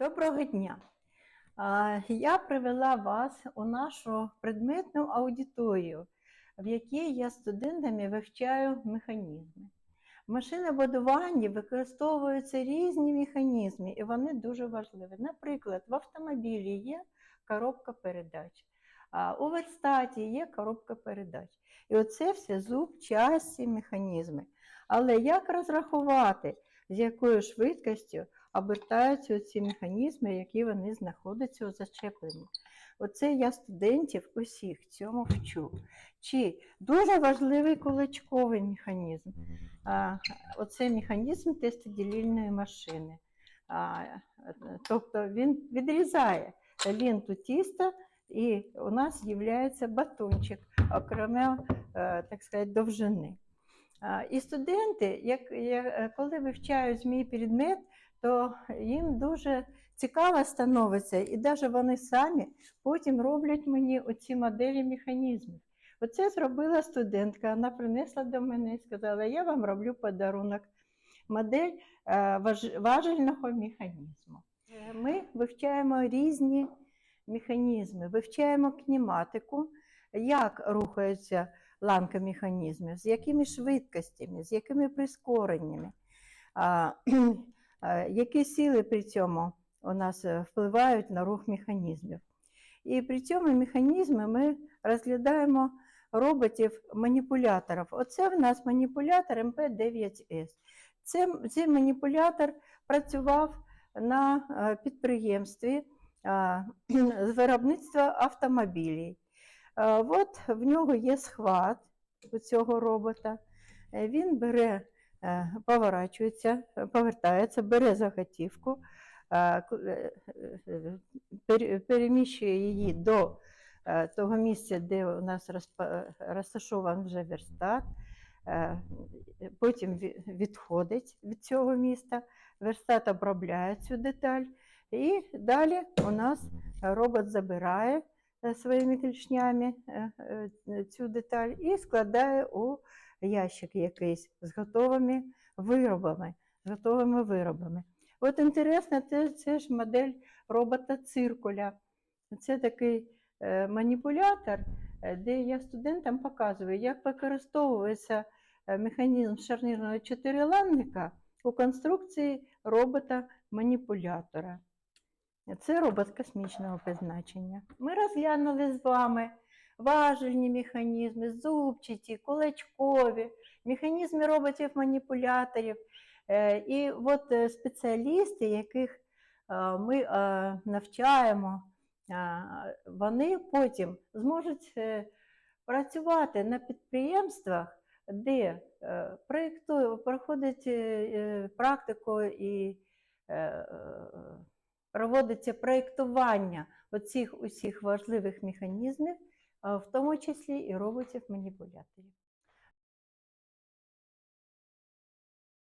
Доброго дня! Я привела вас у нашу предметну аудиторію, в якій я студентами вивчаю механізми. В машинобудуванні використовуються різні механізми, і вони дуже важливі. Наприклад, в автомобілі є коробка передач, у верстаті є коробка передач. І оце все зуб, часті, механізми. Але як розрахувати, з якою швидкістю обертаються ці механізми, які вони знаходяться у зачепленні. Оце я студентів усіх цьому вчу. Чи дуже важливий кулачковий механізм. А, Оце механізм тестоділільної машини. Тобто він відрізає ленту тіста, і у нас з'являється батончик, окремо, е, так сказати, довжини. І студенти, як, коли вивчають мій предмет, то їм дуже цікаво становиться, і навіть вони самі потім роблять мені оці моделі механізмів. Оце зробила студентка, вона принесла до мене і сказала, я вам роблю подарунок, модель е, важельного механізму. Е, Ми вивчаємо різні механізми, вивчаємо кінематику, як рухаються ланка механізмів, з якими швидкостями, з якими прискореннями. Е, які сили при цьому у нас е, впливають на рух механізмів. І при цьому механізми ми розглядаємо роботів-маніпуляторів. Оце в нас маніпулятор МП9С. Це, цей маніпулятор працював на е, підприємстві з виробництва автомобілів. От в нього є схват у цього робота. Він бере поворачується, повертається, бере заготівку, е, е, е, пере- переміщує її до е, того місця, де у нас розташований вже верстат. е, Потім відходить від цього міста, верстат обробляє цю деталь, і далі у нас робот забирає е, своїми клішнями е, е, цю деталь і складає у ящик якийсь з готовими виробами. З готовими виробами. От інтересно, це, це ж модель робота циркуля. Це такий е, маніпулятор, е, де я студентам показую, як використовується е, механізм шарнірного чотириланника у конструкції робота-маніпулятора. Це робот космічного призначення. Ми розглянули з вами важельні механізми, зубчаті, кулачкові, механізми роботів-маніпуляторів. Е, І от е, спеціалісти, яких е, ми навчаємо, вони потім зможуть працювати на підприємствах, де проєктує, проходить практику і проводиться проєктування оцих усіх важливих механізмів, в тому числі і роботів-маніпуляторів.